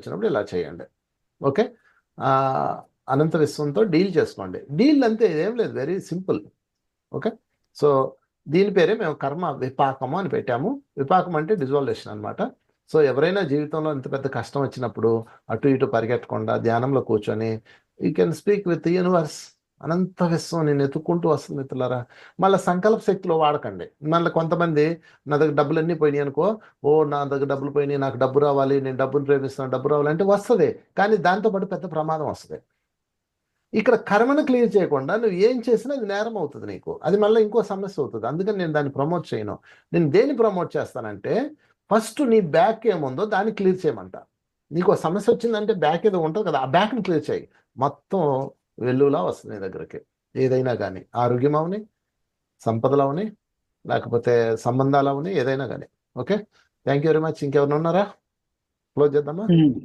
వచ్చినప్పుడు ఇలా చేయండి. ఓకే? అనంత విశ్వంతో డీల్ చేసుకోండి. డీల్ అంతే ఏం లేదు. Very simple. ఓకే? సో దీని పేరే మేము కర్మ విపాకము అని పెట్టాము. విపాకం అంటే డిజాల్వేషన్ అనమాట సో ఎవరైనా జీవితంలో ఇంత పెద్ద కష్టం వచ్చినప్పుడు అటు ఇటు పరిగెట్టకుండా ధ్యానంలో కూర్చొని you can speak with universe. అనంత విశ్వం నేను ఎత్తుక్కుంటూ వస్తుంది మిత్రులారా. మళ్ళీ సంకల్ప శక్తిలో వాడకండి. మళ్ళీ కొంతమంది నా దగ్గర డబ్బులు అన్నీ పోయినాయి అనుకో ఓ నా దగ్గర డబ్బులు పోయినాయి నాకు డబ్బు రావాలి నేను డబ్బును ప్రేమిస్తున్నాను డబ్బు రావాలి అంటే వస్తుంది. కానీ దాంతోపాటు పెద్ద ప్రమాదం వస్తుంది. ఇక్కడ కర్మను క్లియర్ చేయకుండా నువ్వు ఏం చేసినా అది నేరం అవుతుంది నీకు. అది మళ్ళీ ఇంకో సమస్య అవుతుంది. అందుకని నేను దాన్ని ప్రమోట్ చేయను. నేను దేన్ని ప్రమోట్ చేస్తానంటే ఫస్ట్ నీ బ్యాక్ ఏముందో దాన్ని క్లియర్ చేయమంట. నీకు ఒక సమస్య వచ్చిందంటే బ్యాక్ ఏదో ఉంటుంది కదా ఆ బ్యాక్ని క్లియర్ చేయి. మొత్తం వెల్లులా వస్తుంది నీ దగ్గరికి. ఏదైనా కానీ ఆరోగ్యం అవని సంపదలు అవని లేకపోతే సంబంధాలు అవని ఏదైనా కానీ okay? Thank you very much. ఇంకెవరైనా ఉన్నారా? క్లోజ్ చేద్దామా?